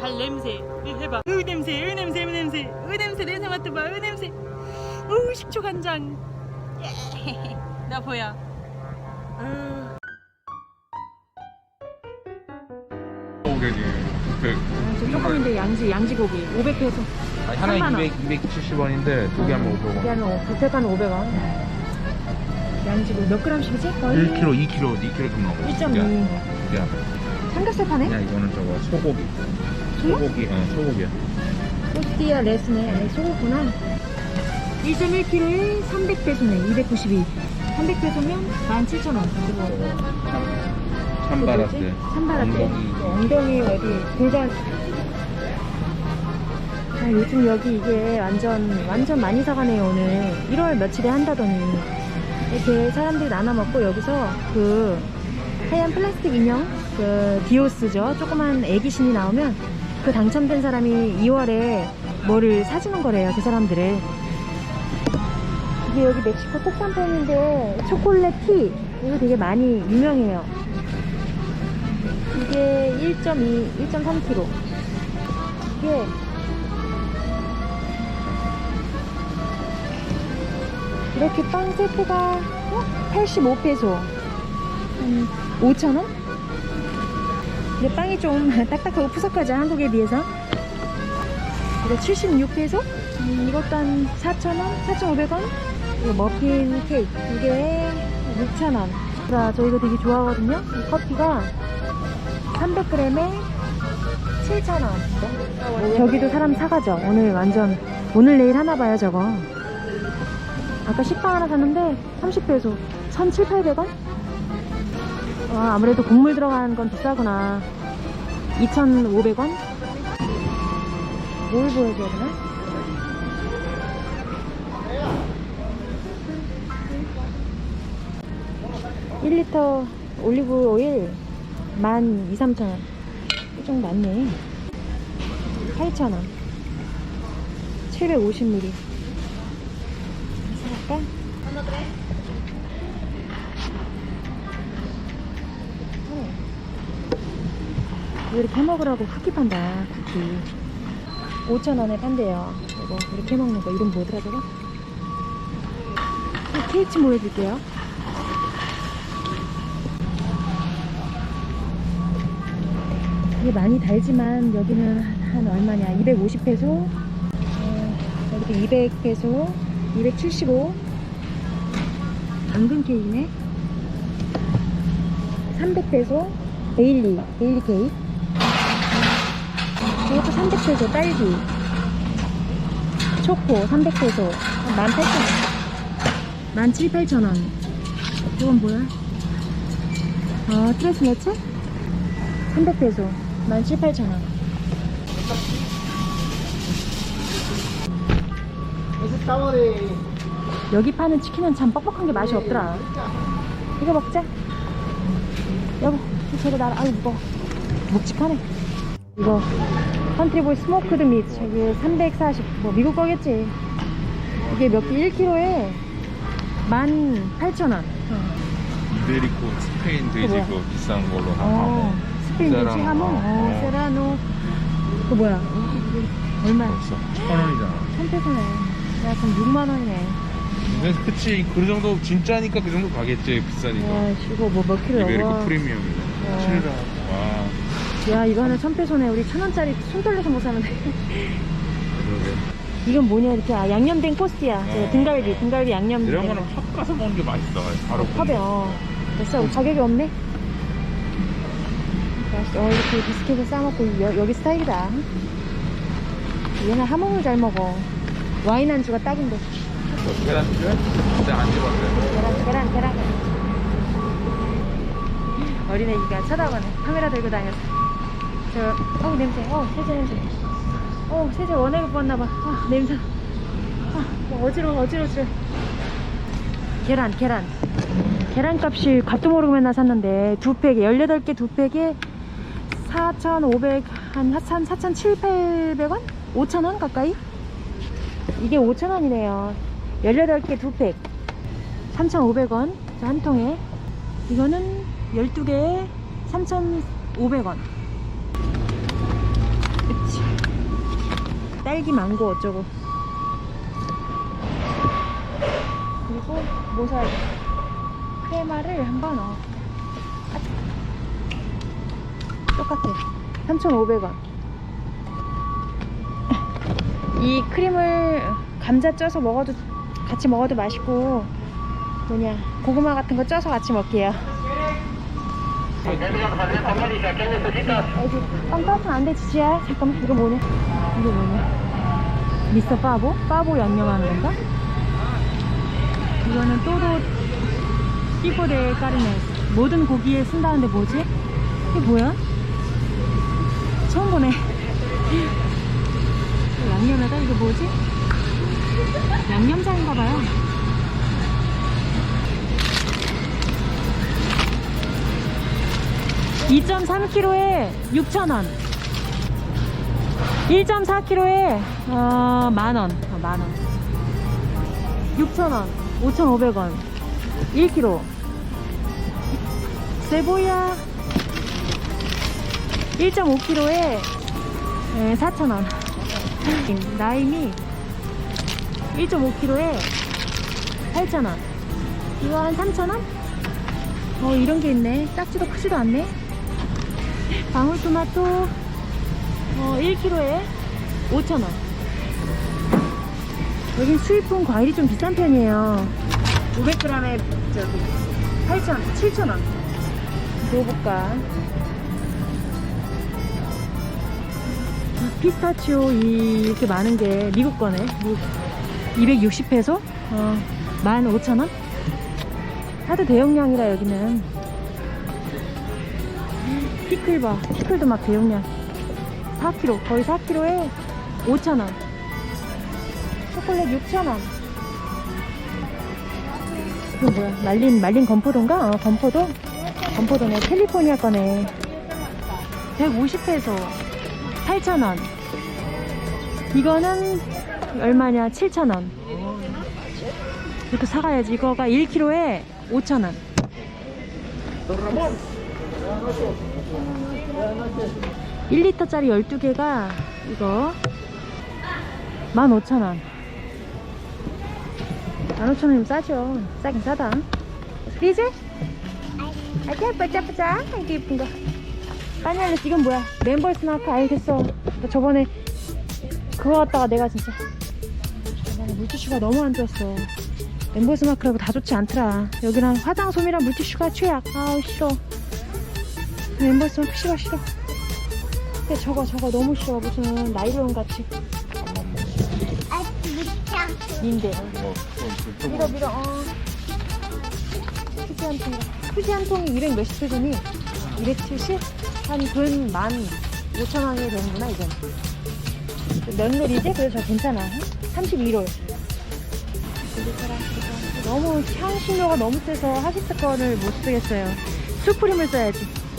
발 냄새 이 해봐 으 냄새 으 냄새 으 냄새 으 냄새 냄새 맡아봐 으 냄새 으 식초 간장 예. 나 보여 으. 고객이 그 조금인데 양지 양지고기 500페소 아니, 하나에 3만 원. 200, 270원인데 두 개 하면 500원. 하면 부패가는 500원 양지고기 몇 그램씩이지? 거의 1kg, 2kg, 2kg 좀 넘어. 1.2 야, 삼겹살 파네? 야, 이거는 저거 소고기. 소고기, 어, 소고기야. 토스티아 레스네. 아니, 소고구나. 1.1kg에 300페소네. 292 300페소면 17,000원. 그리고 참, 참바라스. 산바라떼. 엉덩이. 어디 골반. 아, 요즘 여기 이게 완전 완전 많이 사가네요 오늘. 1월 며칠에 한다더니. 이렇게 사람들이 나눠 먹고 여기서 그 하얀 플라스틱 인형 그 디오스죠. 조그만 애기신이 나오면 그 당첨된 사람이 2월에 뭐를 사주는 거래요 그 사람들을 이게 여기 멕시코 특산품인데 초콜릿 티 이거 되게 많이 유명해요 이게 1.2, 1.3kg. 이게 이렇게 빵 세트가 어? 85페소. 음, 5,000원? 근데 빵이 좀 딱딱하고 푸석하죠, 한국에 비해서. 이거 76페소? 음, 이것도 한 4,000원? 4,500원? 이거 머핀 케이크 두 개에 6,000원. 자, 저 이거 되게 좋아하거든요. 이 커피가 300g에 7,000원. 저기도 사람 사가죠. 오늘 완전, 오늘 내일 하나 봐요, 저거. 아까 식빵 하나 샀는데 30페소. 1,700, 800원? 와, 아무래도 곡물 들어간 건 비싸구나. 2,500원? 뭘 보여줘야 되나? 일 리터 올리브 오일 12,000, 3,000원. 이 정도 많네. 8,000원. 750ml. 이렇게 해먹으라고 쿠키 판다, 쿠키. 5,000원에 판대요. 이거 이렇게 해먹는 거. 이름 뭐더라, 저거? 케이크 보여줄게요. 이게 많이 달지만 여기는 한 얼마냐 250페소 어, 여기도 200페소 275 당근 케이크네 300페소 데일리 데일리 케이크 이것도 300페소 딸기. 초코 300페소 18,000원. 17,800원. 이건 뭐야? 어 트레스매체 300페소 17,800원. 여기 파는 치킨은 참 뻑뻑한 게 맛이 없더라. 이거 먹자. 여보 저거 나라 아유 무거워 묵직하네. 이거 컨트리보이 스모크드 밋 저기 340 뭐 미국 거겠지 이게 몇 개 1kg에 18,000원 이베리코, 스페인 돼지 뭐야? 그 비싼 걸로 하나 어, 스페인 돼지 세라노. 하모, 어, 어. 세라노. 그 뭐야? 얼마야? 벌써 천 원이잖아. 천페소네. 야, 그럼 6만 원이네. 근데 그치, 그 정도, 진짜니까 그 정도 가겠지, 비싸니까. 야, 이거 뭐 몇 킬로? 이베리코 와. 프리미엄이다. 와. 700원. 와, 야, 이거 하나 천페소네. 우리 천 원짜리 손 떨려서 못 사는데. 그러게. 이건 뭐냐? 이렇게 아, 양념된 코스티야. 저 어. 등갈비, 등갈비 양념. 이런 거는 팝 가서 먹는 게 맛있어. 바로. 컵에 어. 됐어. 가격이 없네. 맛있어. 어, 이렇게 비스켓을 싸먹고 여, 여기 스타일이다. 얘는 하몽을 잘 먹어. 와인 안주가 딱인데. 뭐, 계란 필요해? 진짜 안 집었어요. 계란, 계란, 계란. 어린애기가 쳐다보네. 카메라 들고 다녔어. 저, 어우, 냄새. 어, 세제 냄새. 어, 세제 원액을 부었나봐. 아, 냄새. 아, 뭐 어지러워, 어지러워. 계란, 계란. 계란 값이 값도 모르고 맨날 샀는데, 두 팩에, 18개 두 팩에 4,500, 한, 한 4,700원? 5,000원 가까이? 이게 5,000원이네요. 18개 두 팩. 3,500원. 한 통에. 이거는 12개에 3,500원. 딸기 망고 어쩌고. 그리고 돼 크레마를 한번 어. 똑같아. 3,500원. 이 크림을 감자 쪄서 먹어도 같이 먹어도 맛있고. 뭐냐 고구마 같은 거 쪄서 같이 먹게요. 여기 빵 따뜻한 안돼 지지야. 잠깐만 이거 뭐냐? 이거 뭐냐 미스터 빠보? 빠보 양념하는 건가? 이거는 또도 씨포데 까르네 모든 고기에 쓴다는데 뭐지? 이게 뭐야? 처음 보네 양념에다 이게 뭐지? 양념장인가봐요 2.3kg에 6,000원 1.4kg에 어, 만원. 어, 만원. 6,000원. 5,500원. 1kg 세보야. 1.5kg에 4,000원. 라임이 1.5kg에 8,000원. 이거 한 3,000원? 어 이런 게 있네. 작지도 크지도 않네. 방울토마토 어 1kg에 5,000원. 여긴 수입품 과일이 좀 비싼 편이에요. 500g에 저기 8,000원 7,000원. 먹어볼까? 피스타치오 이- 이렇게 많은 게 미국 거네. 260페소? 어, 15,000원? 하도 대용량이라 여기는. 피클 봐 피클도 막 대용량 4kg 거의 4kg에 5,000원. 초콜릿 6,000원. 이거 뭐야? 말린 말린 건포도인가? 어 건포도? 건포도네. 캘리포니아 거네. 150페소. 8,000원. 이거는 얼마냐? 7,000원. 이것도 사가야지. 이거가 1kg에 5,000원 1리터짜리 12개가 이거 15,000원. 15,000원이면 싸죠. 싸긴 싸다. 리제? 아기 예쁘자 예쁘자. 이게 예쁜 거. 빠니알레 지금 뭐야? 멤버 스나크 알겠어. 나 저번에 그거 갖다가 내가 진짜 저번에 물티슈가 너무 안 좋았어. 멤버 스마크라고 다 좋지 않더라. 여기랑 화장솜이랑 물티슈가 최악. 아우 싫어. 멤버 스마크 싫어 싫어 근데 저거 저거 너무 싫어 무슨 나일론 같이. 닌데 밀어 밀어 어. 휴지 한 통이 휴지 한 통이 200 몇십 페소니 270? 한근 만 5천 원이 되는구나 이제 면놀이지? 그래서 저 괜찮아. 31월 너무 향신료가 너무 세서 하시스 거를 못 쓰겠어요. 수프림을 써야지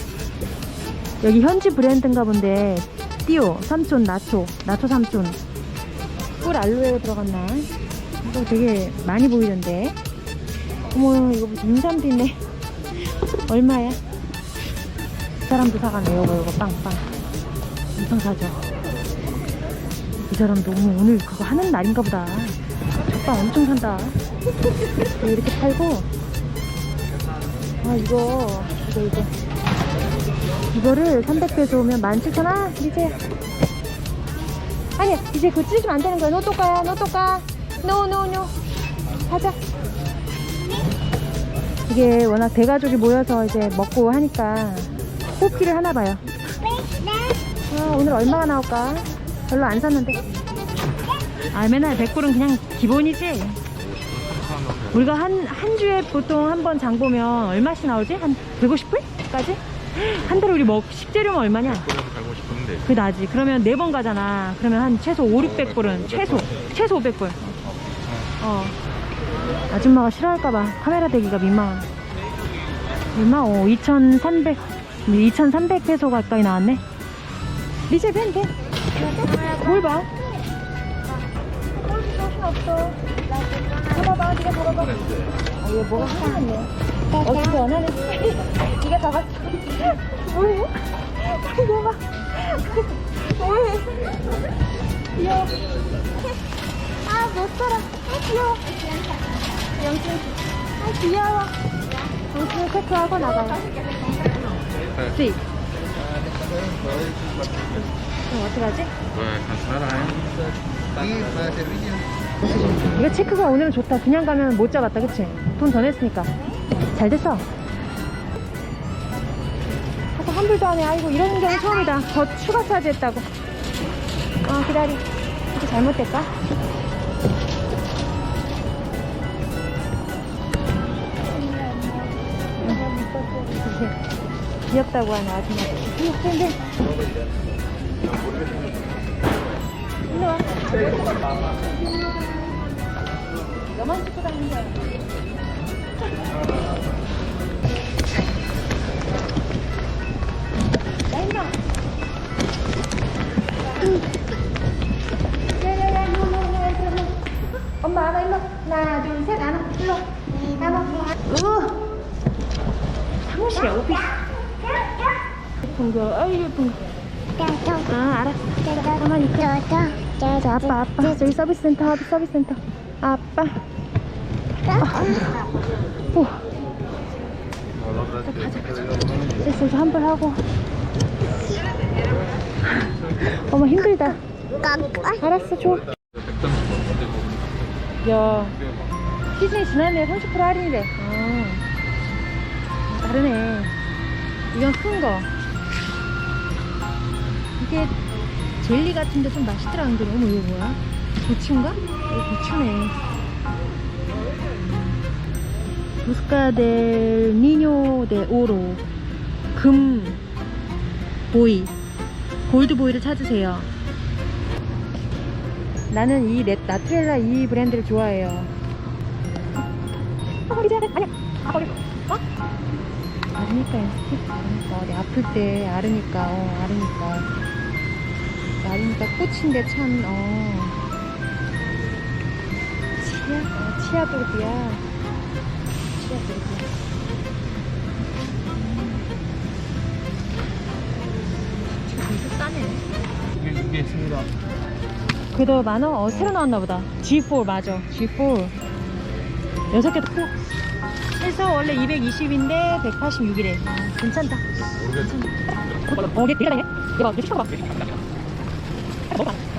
여기 현지 브랜드인가 본데 띠오 삼촌 나초 나초 삼촌. 꿀 알로에 들어갔나 이거 되게 많이 보이던데. 어머 이거 무슨 인삼도 있네 얼마야? 이 사람도 사가네. 요거 요거 빵빵. 엄청 사죠. 이 사람도 오늘, 오늘 그거 하는 날인가 보다. 젖빵 엄청 산다. 이렇게 팔고. 아 이거 이거 이거 이거를 300페소 오면 17,000원? 이제 아니야 이제 그거 찢으면 안 되는 거야. 너또 가야 너또 가. 노 노 노. 가자. 이게 워낙 대가족이 모여서 이제 먹고 하니까 뽑기를 하나 봐요. 아, 오늘 얼마가 나올까? 별로 안 샀는데. 아 맨날 100불은 그냥 기본이지? 우리가 한, 한 주에 보통 한 번 장 보면 얼마씩 나오지? 한 150불까지? 한 달에 우리 먹 식재료면 얼마냐? 그래서 살고 싶은데 그 나지. 그러면 네 번 가잖아. 그러면 한 최소 5, 600불은 최소 최소 500불. 어. 아줌마가 싫어할까봐 카메라 대기가 민망. 얼마? 어, 2,300, 2,300 페소 가까이 나왔네. 리제 밴 돼. 뭘 봐? 정신 없어. 잡아봐, 네가 잡아봐. 아, 이거 뭐가 하나네. 어, 진짜 원하네. 네가 잡았어. 뭐해? 이거 봐. 뭐해? 귀여워. 아, 못 살아. 아, 귀여워. 영준. 아, 귀여워. 영준 체크하고 나가요. 네. 그럼 어떡하지? 이거 체크가 오늘은 좋다. 그냥 가면 못 잡았다, 그치? 돈 더 냈으니까. 잘 됐어. 환불도 안 해. 아이고, 이런 경우 처음이다. 더 추가 차지했다고. 아, 기다리. 이게 잘못됐까? 귀엽다고 하는 아줌마. 근데. 일로 와. 너만 찍고 다니는 거야. 야, 아이 예쁜 거. 아, 알았어. 가만히 있어. 자, 아빠, 아빠. 저기 서비스 센터, 서비스 센터. 아빠. 오. 됐어, 이제 환불 하고. 어머, 힘들다. 알았어, 줘. 야, 시즌이 지났네. 30% 할인이래. 아, 다르네. 이건 큰 거. 이게 젤리 같은데 좀 맛있더라, 안 그래? 어머, 이거 뭐야? 고추인가? 이거 고추네. 부스카 델 니뇨 데 오로. 금 보이. 골드 보이를 찾으세요. 나는 이 넷, 나트렐라 이 브랜드를 좋아해요. 아, 버리지 않아. 아니야. 아, 버리고. 어? 아르니까 인스틱. 아르니까. 어디 아플 때 아르니까. 어, 아르니까. 아르니까 꽃인데 참, 어. 치아? 어. 치아도르비야. 지금 이거 싸네. 이게 이게 있습니다. 그래도 만원? 어, 새로 나왔나 보다. G4 맞아. G4. 여섯 개도 크고. 해서 원래 220인데 186이래. 괜찮다. 괜찮다. 어, 얘 되게 다네. 얘 봐, 얘 치켜봐. 먹어봐. Hold on.